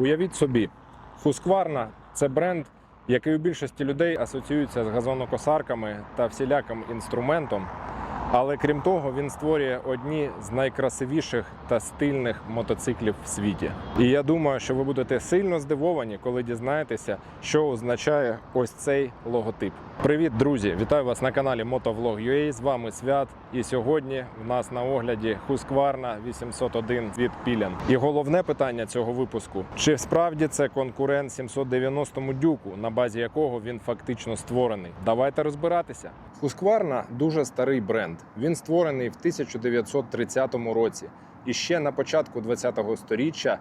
Уявіть собі, Husqvarna – це бренд, який у більшості людей асоціюється з газонокосарками та всіляким інструментом. Але крім того, він створює одні з найкрасивіших та стильних мотоциклів в світі. І я думаю, що ви будете сильно здивовані, коли дізнаєтеся, що означає ось цей логотип. Привіт, друзі! Вітаю вас на каналі Motovlog.ua. З вами Свят. І сьогодні в нас на огляді Husqvarna 801 від Пілян. І головне питання цього випуску: чи справді це конкурент 790-му дюку, на базі якого він фактично створений? Давайте розбиратися. Husqvarna дуже старий бренд. Він створений в 1930 році. І ще на початку 20-го сторіччя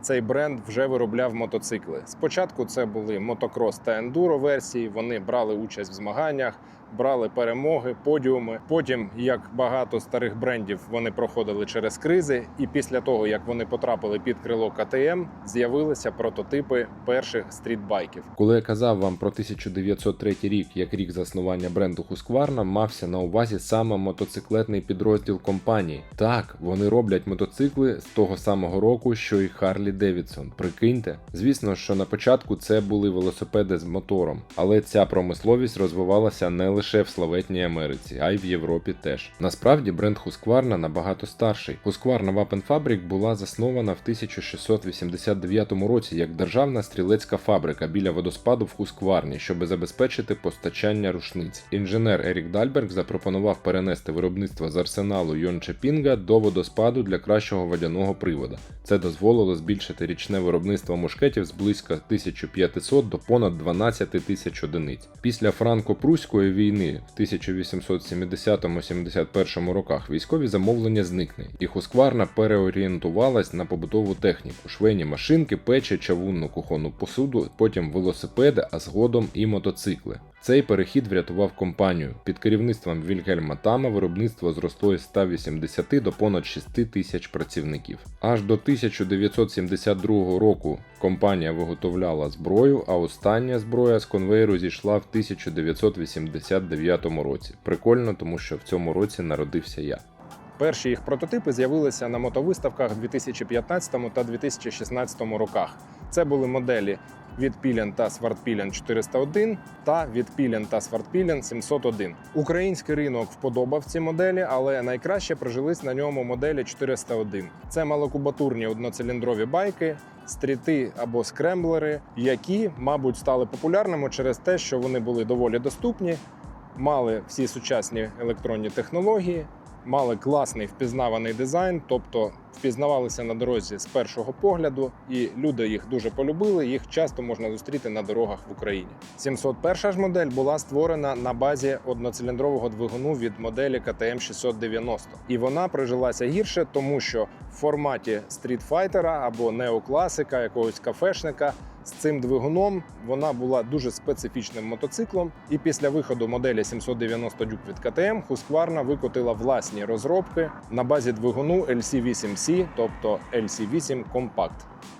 цей бренд вже виробляв мотоцикли. Спочатку це були мотокрос та ендуро версії. Вони брали участь в змаганнях, брали перемоги, подіуми. Потім, як багато старих брендів, вони проходили через кризи. І після того, як вони потрапили під крило КТМ, з'явилися прототипи перших стрітбайків. Коли я казав вам про 1903 рік як рік заснування бренду Husqvarna, мався на увазі саме мотоциклетний підрозділ компанії. Так, вони роблять мотоцикли з того самого року, що і Харлі Девідсон. Прикиньте, звісно, що на початку це були велосипеди з мотором, але ця промисловість розвивалася не лише в славетній Америці, а й в Європі теж. Насправді бренд Husqvarna набагато старший. Weapon Fabric була заснована в 1689 році як державна стрілецька фабрика біля водоспаду в Хускварні, щоб забезпечити постачання рушниць. Інженер Ерік Дальберг запропонував перенести виробництво з арсеналу Йончепінга до водоспаду для кращого водяного привода. Це дозволило збільшити річне виробництво мушкетів з близько 1500 до понад 12 тисяч одиниць. Після франко-пруської війни в 1870-71 роках військові замовлення зникне, і Хускварна переорієнтувалась на побутову техніку, швейні машинки, печі, чавунну кухонну посуду, потім велосипеди, а згодом і мотоцикли. Цей перехід врятував компанію. Під керівництвом Вільгельма Тама виробництво зросло із 180 до понад 6 тисяч працівників. Аж до 1972 року компанія виготовляла зброю, а остання зброя з конвейеру зійшла в 1989 році. Прикольно, тому що в цьому році народився я. Перші їх прототипи з'явилися на мотовиставках 2015 та 2016 роках. Це були моделі від Пілен та Свартпілен 401 та від Пілен та Свартпілен 701. Український ринок вподобав ці моделі, але найкраще прижились на ньому моделі 401. Це малокубатурні одноциліндрові байки, стріти або скремблери, які, мабуть, стали популярними через те, що вони були доволі доступні, мали всі сучасні електронні технології, мали класний впізнаваний дизайн, тобто впізнавалися на дорозі з першого погляду, і люди їх дуже полюбили. Їх часто можна зустріти на дорогах в Україні. 701 ж модель була створена на базі одноциліндрового двигуну від моделі КТМ 690. І вона прижилася гірше, тому що в форматі стрітфайтера або неокласика, якогось кафешника. З цим двигуном вона була дуже специфічним мотоциклом, і після виходу моделі 790 дюк від КТМ Husqvarna викотила власні розробки на базі двигуну LC8C, тобто LC8 Compact,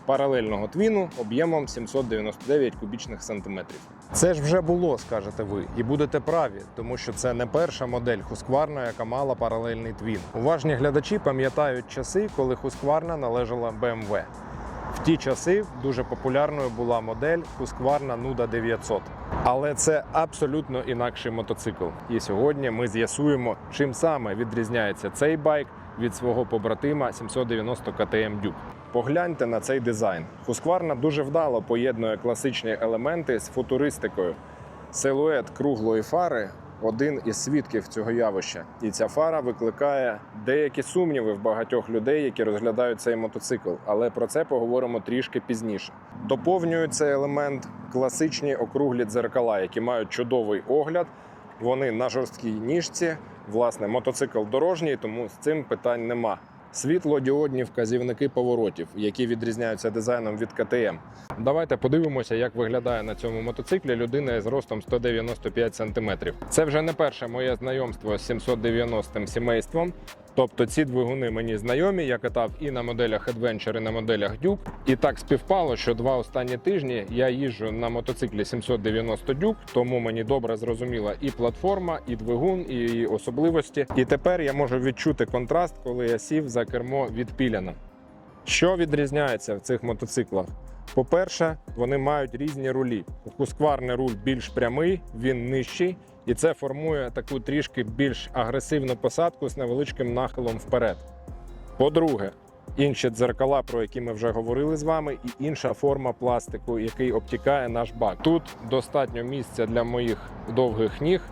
паралельного твіну об'ємом 799 кубічних сантиметрів. Це ж вже було, скажете ви, і будете праві, тому що це не перша модель Husqvarna, яка мала паралельний твін. Уважні глядачі пам'ятають часи, коли Husqvarna належала BMW. В ті часи дуже популярною була модель Husqvarna Nuda 900. Але це абсолютно інакший мотоцикл. І сьогодні ми з'ясуємо, чим саме відрізняється цей байк від свого побратима 790 KTM Duke. Погляньте на цей дизайн. Husqvarna дуже вдало поєднує класичні елементи з футуристикою. Силует круглої фари один із свідків цього явища, і ця фара викликає деякі сумніви в багатьох людей, які розглядають цей мотоцикл. Але про це поговоримо трішки пізніше. Доповнює цей елемент класичні округлі дзеркала, які мають чудовий огляд. Вони на жорсткій ніжці. Власне, мотоцикл дорожній, тому з цим питань нема. Світлодіодні вказівники поворотів, які відрізняються дизайном від КТМ. Давайте подивимося, як виглядає на цьому мотоциклі людина з ростом 195 см. Це вже не перше моє знайомство з 790 сімейством. Тобто ці двигуни мені знайомі. Я катав і на моделях Adventure, і на моделях Duke. І так співпало, що два останні тижні я їжджу на мотоциклі 790 Duke, тому мені добре зрозуміла і платформа, і двигун, і її особливості. І тепер я можу відчути контраст, коли я сів за кермо від Піляна. Що відрізняється в цих мотоциклах? По-перше, вони мають різні рулі. Husqvarna руль більш прямий, він нижчий, і це формує таку трішки більш агресивну посадку з невеличким нахилом вперед. По-друге, інші дзеркала, про які ми вже говорили з вами, і інша форма пластику, який обтікає наш бак. Тут достатньо місця для моїх довгих ніг.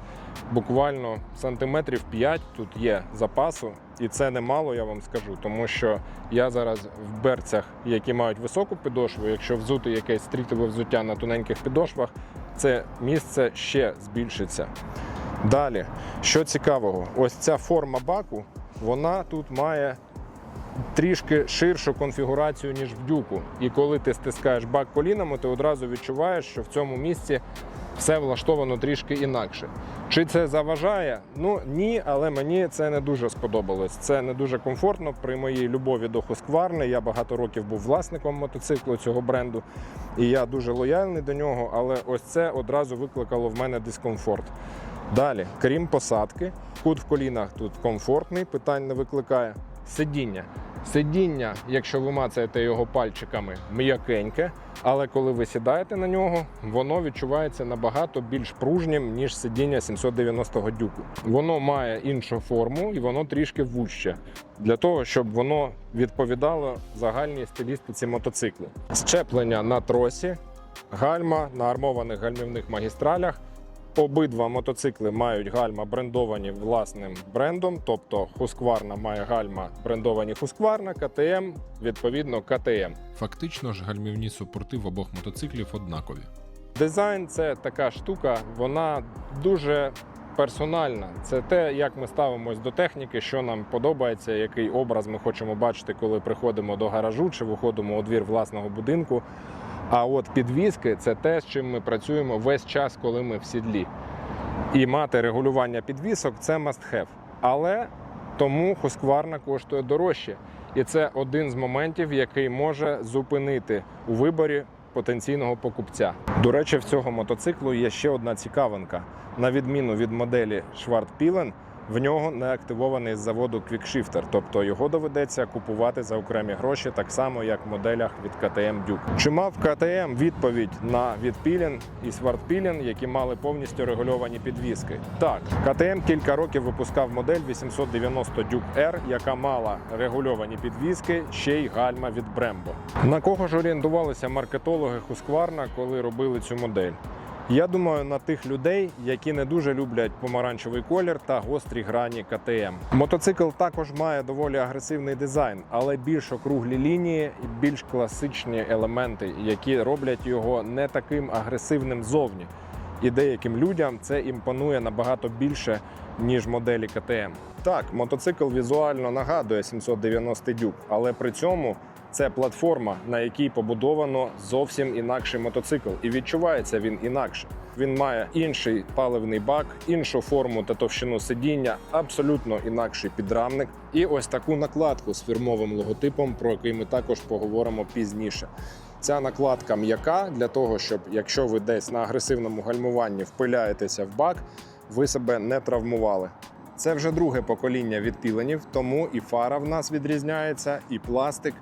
Буквально сантиметрів 5 тут є запасу, і це немало, я вам скажу, тому що я зараз в берцях, які мають високу підошву. Якщо взути якесь стрітове взуття на тоненьких підошвах, це місце ще збільшиться. Далі, що цікавого, ось ця форма баку, вона тут має трішки ширшу конфігурацію, ніж в дюку. І коли ти стискаєш бак колінами, ти одразу відчуваєш, що в цьому місці все влаштовано трішки інакше. Чи це заважає? Ну ні, але мені це не дуже сподобалось. Це не дуже комфортно при моїй любові до Husqvarna. Я багато років був власником мотоциклу цього бренду, і я дуже лояльний до нього. Але ось це одразу викликало в мене дискомфорт. Далі, крім посадки, кут в колінах тут комфортний, питань не викликає. Сидіння. Сидіння, якщо ви мацаєте його пальчиками, м'якеньке, але коли ви сідаєте на нього, воно відчувається набагато більш пружнім, ніж сидіння 790-го дюку. Воно має іншу форму і воно трішки вужче для того, щоб воно відповідало загальній стилістиці мотоциклу. Щеплення на тросі, гальма на армованих гальмівних магістралях. Обидва мотоцикли мають гальма брендовані власним брендом, тобто Husqvarna має гальма брендовані Husqvarna, KTM, відповідно KTM. Фактично ж гальмівні супорти в обох мотоциклів однакові. Дизайн це така штука, вона дуже персональна. Це те, як ми ставимось до техніки, що нам подобається, який образ ми хочемо бачити, коли приходимо до гаражу чи виходимо у двір власного будинку. А от підвіски це те, з чим ми працюємо весь час, коли ми в сідлі. І мати регулювання підвісок це must have. Але тому Husqvarna коштує дорожче. І це один з моментів, який може зупинити у виборі потенційного покупця. До речі, в цього мотоциклу є ще одна цікавинка. На відміну від моделі Schwarz-Pilen, в нього не активований з заводу QuickShifter, тобто його доведеться купувати за окремі гроші, так само як в моделях від KTM Duke. Чи мав KTM відповідь на відпілін і Свартпілін, які мали повністю регульовані підвіски? Так, KTM кілька років випускав модель 890 Duke R, яка мала регульовані підвіски, ще й гальма від Brembo. На кого ж орієнтувалися маркетологи Husqvarna, коли робили цю модель? Я думаю на тих людей, які не дуже люблять помаранчевий колір та гострі грані КТМ. Мотоцикл також має доволі агресивний дизайн, але більш округлі лінії і більш класичні елементи, які роблять його не таким агресивним зовні. І деяким людям це імпонує набагато більше, ніж моделі КТМ. Так, мотоцикл візуально нагадує 790 дюк, але при цьому це платформа, на якій побудовано зовсім інакший мотоцикл, і відчувається він інакше. Він має інший паливний бак, іншу форму та товщину сидіння, абсолютно інакший підрамник, і ось таку накладку з фірмовим логотипом, про який ми також поговоримо пізніше. Ця накладка м'яка для того, щоб якщо ви десь на агресивному гальмуванні впиляєтеся в бак, ви себе не травмували. Це вже друге покоління відпіленів, тому і фара в нас відрізняється, і пластик.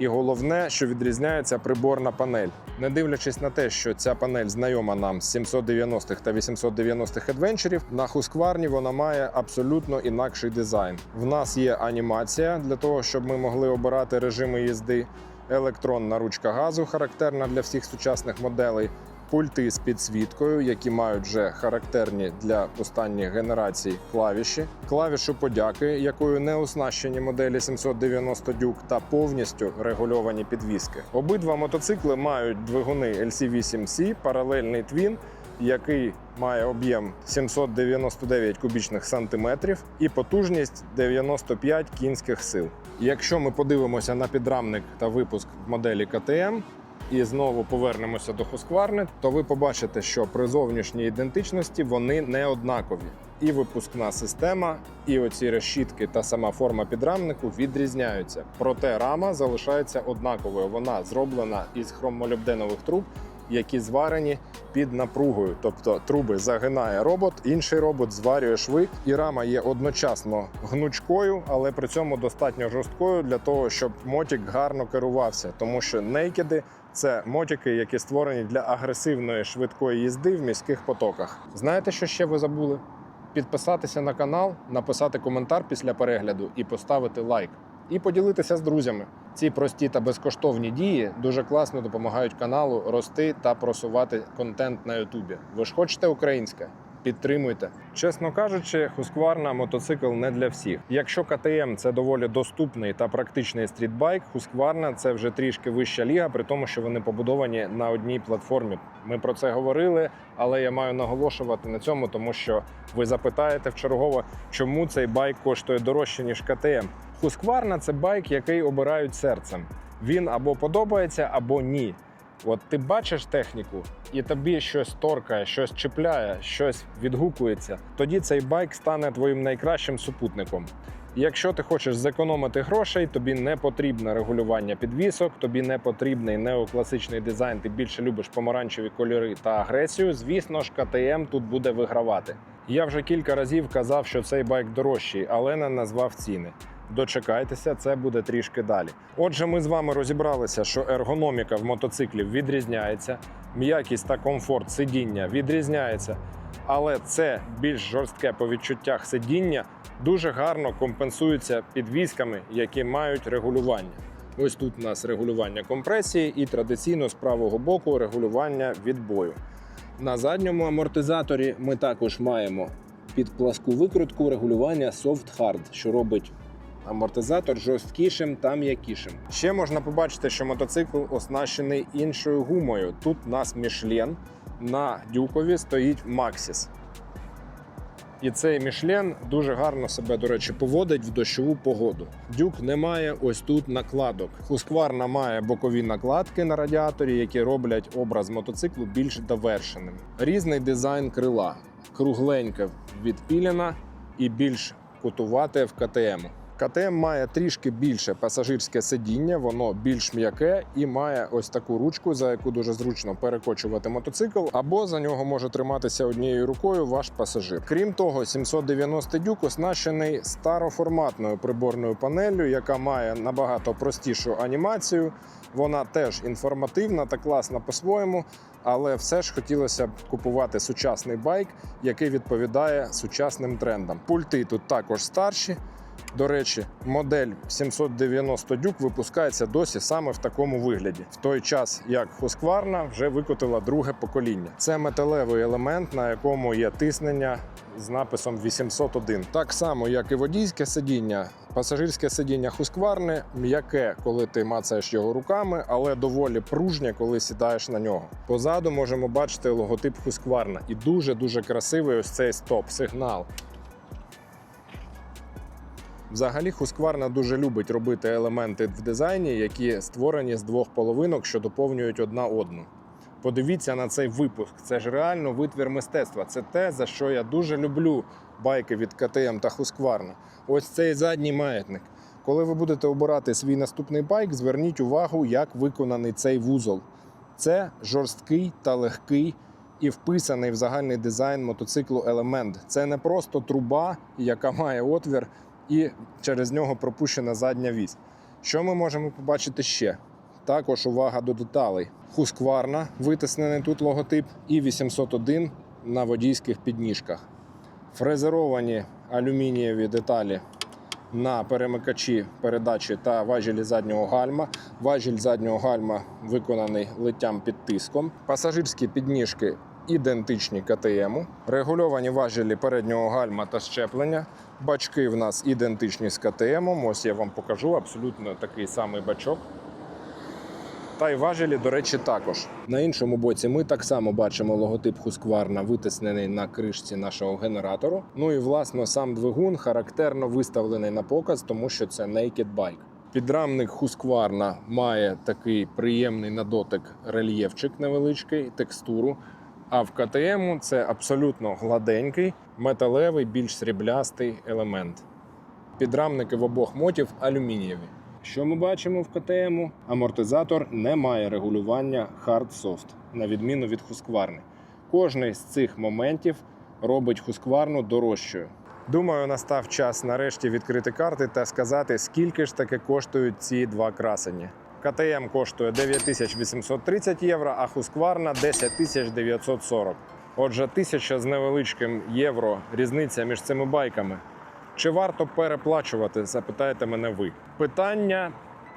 І головне, що відрізняється приборна панель. Не дивлячись на те, що ця панель знайома нам з 790-х та 890-х адвенчерів, на Husqvarna вона має абсолютно інакший дизайн. В нас є анімація для того, щоб ми могли обирати режими їзди, електронна ручка газу, характерна для всіх сучасних моделей. Пульти з підсвіткою, які мають вже характерні для останніх генерацій клавіші, клавішу подяки, якою не оснащені моделі 790 Duke, та повністю регульовані підвіски. Обидва мотоцикли мають двигуни LC8C, паралельний твін, який має об'єм 799 кубічних сантиметрів і потужність 95 кінських сил. Якщо ми подивимося на підрамник та випуск моделі КТМ, і знову повернемося до Husqvarna, то ви побачите, що при зовнішній ідентичності вони не однакові. І випускна система, і оці решітки та сама форма підрамнику відрізняються. Проте рама залишається однаковою. Вона зроблена із хромолюбденових труб які зварені під напругою. Тобто труби загинає робот, інший робот зварює шви, і рама є одночасно гнучкою, але при цьому достатньо жорсткою для того, щоб мотик гарно керувався, тому що нейкеди це мотики, які створені для агресивної швидкої їзди в міських потоках. Знаєте, що ще ви забули? Підписатися на канал, написати коментар після перегляду і поставити лайк. І поділитися з друзями. Ці прості та безкоштовні дії дуже класно допомагають каналу рости та просувати контент на Ютубі. Ви ж хочете українське? Підтримуйте. Чесно кажучи, Husqvarna мотоцикл не для всіх. Якщо КТМ це доволі доступний та практичний стрітбайк, Husqvarna це вже трішки вища ліга, при тому, що вони побудовані на одній платформі. Ми про це говорили, але я маю наголошувати на цьому, тому що ви запитаєте вчергово, чому цей байк коштує дорожче ніж КТМ. Husqvarna – це байк, який обирають серцем. Він або подобається, або ні. От ти бачиш техніку, і тобі щось торкає, щось чіпляє, щось відгукується. Тоді цей байк стане твоїм найкращим супутником. Якщо ти хочеш зекономити грошей, тобі не потрібне регулювання підвісок, тобі не потрібний неокласичний дизайн. Ти більше любиш помаранчеві кольори та агресію. Звісно ж, КТМ тут буде вигравати. Я вже кілька разів казав, що цей байк дорожчий, але не назвав ціни. Дочекайтеся, це буде трішки далі. Отже, ми з вами розібралися, що ергономіка в мотоциклів відрізняється, м'якість та комфорт сидіння відрізняється, але це більш жорстке по відчуттях сидіння дуже гарно компенсується підвісками, які мають регулювання. Ось тут у нас регулювання компресії і традиційно з правого боку регулювання відбою. На задньому амортизаторі ми також маємо під пласку викрутку регулювання Soft Hard, що робить амортизатор жорсткішим та м'якішим. Ще можна побачити, що мотоцикл оснащений іншою гумою. Тут у нас Michelin, на дюкові стоїть Maxxis. І цей Мішлен дуже гарно себе, до речі, поводить в дощову погоду. Дюк не має ось тут накладок. Husqvarna має бокові накладки на радіаторі, які роблять образ мотоциклу більш довершеним. Різний дизайн крила, кругленьке від Піліна і більш кутувате в КТМ. КТМ має трішки більше пасажирське сидіння, воно більш м'яке і має ось таку ручку, за яку дуже зручно перекочувати мотоцикл, або за нього може триматися однією рукою ваш пасажир. Крім того, 790 дюк оснащений староформатною приборною панеллю, яка має набагато простішу анімацію. Вона теж інформативна та класна по-своєму, але все ж хотілося б купувати сучасний байк, який відповідає сучасним трендам. Пульти тут також старші. До речі, модель 790 дюк випускається досі саме в такому вигляді, в той час як Husqvarna вже викотила друге покоління. Це металевий елемент, на якому є тиснення з написом 801. Так само, як і водійське сидіння. Пасажирське сидіння Husqvarna м'яке, коли ти мацаєш його руками, але доволі пружнє, коли сідаєш на нього. Позаду можемо бачити логотип Husqvarna. і дуже дуже красивий ось цей стоп-сигнал. Взагалі, Husqvarna дуже любить робити елементи в дизайні, які створені з двох половинок, що доповнюють одна одну. Подивіться на цей випуск. Це ж реально витвір мистецтва. Це те, за що я дуже люблю байки від КТМ та Husqvarna. Ось цей задній маятник. Коли ви будете обирати свій наступний байк, зверніть увагу, як виконаний цей вузол. Це жорсткий та легкий і вписаний в загальний дизайн мотоциклу елемент. Це не просто труба, яка має отвір, і через нього пропущена задня вісь. Що ми можемо побачити ще? Також увага до деталей. Husqvarna, витиснений тут логотип, і 801 на водійських підніжках. Фрезеровані алюмінієві деталі на перемикачі передачі та важелі заднього гальма. Важіль заднього гальма виконаний литтям під тиском. Пасажирські підніжки ідентичні КТМу. Регульовані важелі переднього гальма та щеплення. Бачки в нас ідентичні з КТМом. Ось я вам покажу абсолютно такий самий бачок. Та й важелі, до речі, також. На іншому боці ми так само бачимо логотип Husqvarna витиснений на кришці нашого генератору. Ну і власно сам двигун характерно виставлений на показ, тому що це Naked Bike. Підрамник Husqvarna має такий приємний на дотик рельєфчик невеличкий, текстуру. А в КТМ це абсолютно гладенький, металевий, більш сріблястий елемент. Підрамники в обох мотів алюмінієві. Що ми бачимо в КТМ? Амортизатор не має регулювання Hard Soft. на відміну від Husqvarna. Кожний з цих моментів робить Husqvarna дорожчою. Думаю, настав час нарешті відкрити карти та сказати, скільки ж таки коштують ці два красені. КТМ коштує 9830 євро, а Husqvarna 10940. Отже, тисяча з невеличким євро різниця між цими байками. Чи варто переплачувати? Запитаєте мене ви. Питання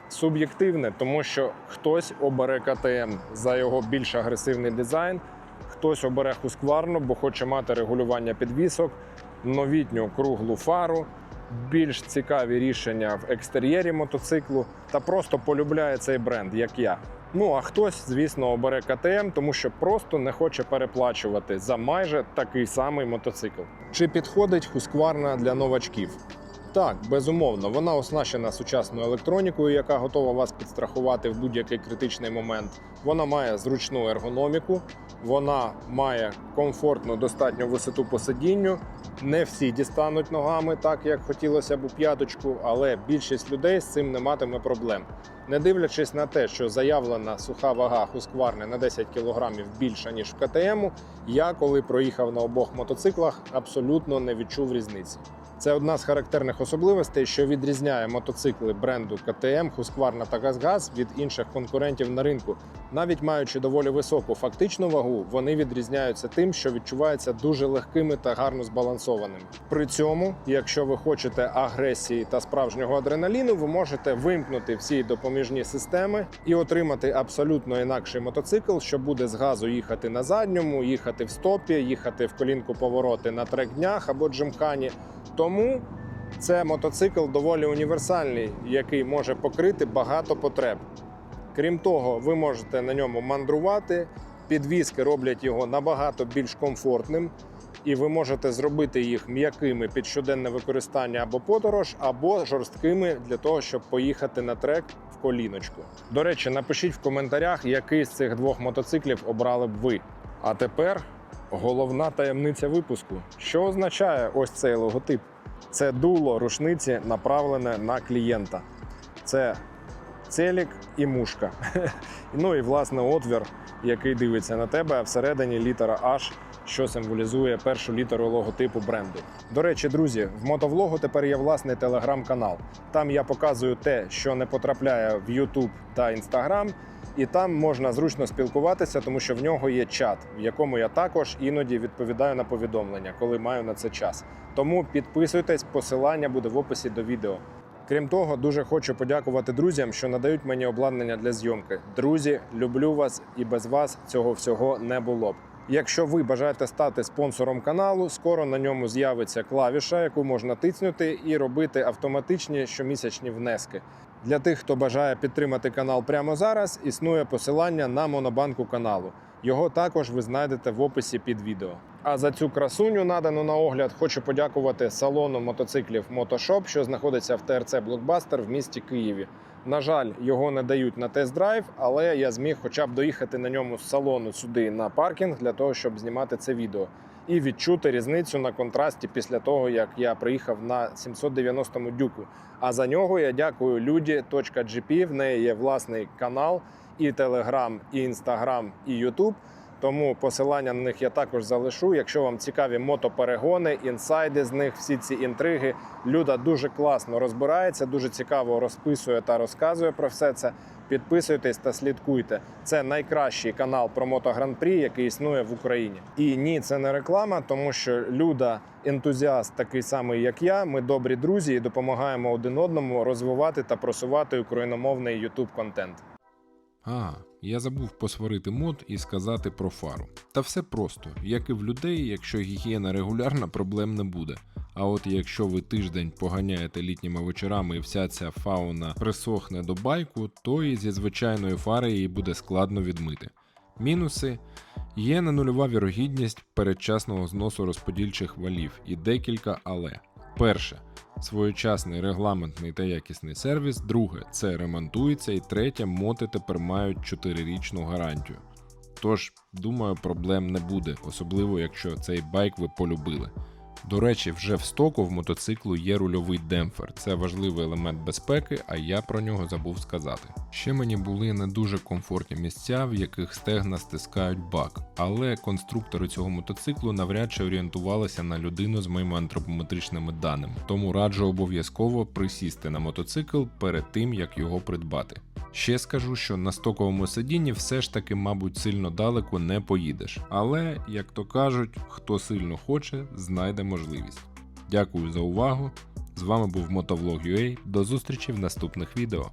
суб'єктивне, тому що хтось обере КТМ за його більш агресивний дизайн, хтось обере Husqvarna, бо хоче мати регулювання підвісок, новітню круглу фару, більш цікаві рішення в екстер'єрі мотоциклу та просто полюбляє цей бренд, як я. Ну а хтось, звісно, обере КТМ, тому що просто не хоче переплачувати за майже такий самий мотоцикл. Чи підходить Husqvarna для новачків? Так, безумовно, вона оснащена сучасною електронікою, яка готова вас підстрахувати в будь-який критичний момент. Вона має зручну ергономіку, вона має комфортну достатню висоту по сидінню. Не всі дістануть ногами, так як хотілося б у п'яточку, але більшість людей з цим не матиме проблем. Не дивлячись на те, що заявлена суха вага Husqvarna на 10 кг більша ніж в КТМ, я коли проїхав на обох мотоциклах, абсолютно не відчув різниці. Це одна з характерних особливостей, що відрізняє мотоцикли бренду КТМ, Husqvarna та GazGaz від інших конкурентів на ринку. Навіть маючи доволі високу фактичну вагу, вони відрізняються тим, що відчуваються дуже легкими та гарно збалансованими. При цьому, якщо ви хочете агресії та справжнього адреналіну, ви можете вимкнути всі допоміжні системи і отримати абсолютно інакший мотоцикл, що буде з газу їхати на задньому, їхати в стопі, їхати в колінку повороти на трек-днях або джимхані. Тому це мотоцикл доволі універсальний, який може покрити багато потреб. Крім того, ви можете на ньому мандрувати. Підвіски роблять його набагато більш комфортним, і ви можете зробити їх м'якими під щоденне використання або подорож, або жорсткими для того, щоб поїхати на трек в коліночку. До речі, напишіть в коментарях, який з цих двох мотоциклів обрали б ви. А тепер головна таємниця випуску. Що означає ось цей логотип? Це дуло рушниці, направлене на клієнта. Це целік і мушка. Ну і власне отвір, який дивиться на тебе, всередині літера H, що символізує першу літеру логотипу бренду. До речі, друзі, в мотовлогу тепер є власний телеграм-канал. Там я показую те, що не потрапляє в YouTube та Instagram, і там можна зручно спілкуватися, тому що в нього є чат, в якому я також іноді відповідаю на повідомлення, коли маю на це час. Тому підписуйтесь, посилання буде в описі до відео. Крім того, дуже хочу подякувати друзям, що надають мені обладнання для зйомки. Друзі, люблю вас і без вас цього всього не було б. Якщо ви бажаєте стати спонсором каналу, скоро на ньому з'явиться клавіша, яку можна тиснути і робити автоматичні щомісячні внески. Для тих, хто бажає підтримати канал прямо зараз, існує посилання на монобанку каналу. Його також ви знайдете в описі під відео. А за цю красуню, надану на огляд, хочу подякувати салону мотоциклів Мотошоп, що знаходиться в ТРЦ Блокбастер в місті Києві. На жаль, його не дають на тест-драйв, але я зміг хоча б доїхати на ньому з салону сюди на паркінг для того, щоб знімати це відео і відчути різницю на контрасті після того, як я приїхав на 790-му дюку. А за нього я дякую люді.gp, В неї є власний канал, і Телеграм, і Інстаграм, і Ютуб. Тому посилання на них я також залишу. Якщо вам цікаві мотоперегони, інсайди з них, всі ці інтриги. Люда дуже класно розбирається, дуже цікаво розписує та розказує про все це. Підписуйтесь та слідкуйте. Це найкращий канал про мотогран-прі, який існує в Україні. І ні, це не реклама, тому що Люда ентузіаст, такий самий, як я. Ми добрі друзі і допомагаємо один одному розвивати та просувати україномовний youtube контент. А, я забув посварити мод і сказати про фару. Та все просто, як і в людей, якщо гігієна регулярна, проблем не буде. А от якщо ви тиждень поганяєте літніми вечорами і вся ця фауна присохне до байку, то і зі звичайної фари її буде складно відмити. Мінуси є ненульова вірогідність передчасного зносу розподільчих валів і декілька але. Перше своєчасний регламентний та якісний сервіс. Друге це ремонтується. І третє моти тепер мають 4-річну гарантію. Тож, думаю, проблем не буде, особливо якщо цей байк ви полюбили. До речі, вже в стоку в мотоциклу є рульовий демпфер. Це важливий елемент безпеки, а я про нього забув сказати. Ще мені були не дуже комфортні місця, в яких стегна стискають бак, але конструктори цього мотоциклу навряд чи орієнтувалися на людину з моїми антропометричними даними, тому раджу обов'язково присісти на мотоцикл перед тим, як його придбати. Ще скажу, що на стоковому сидінні все ж таки, мабуть, сильно далеко не поїдеш. Але, як то кажуть, хто сильно хоче, знайде можливість. Дякую за увагу. З вами був Мотовлог.ua. До зустрічі в наступних відео.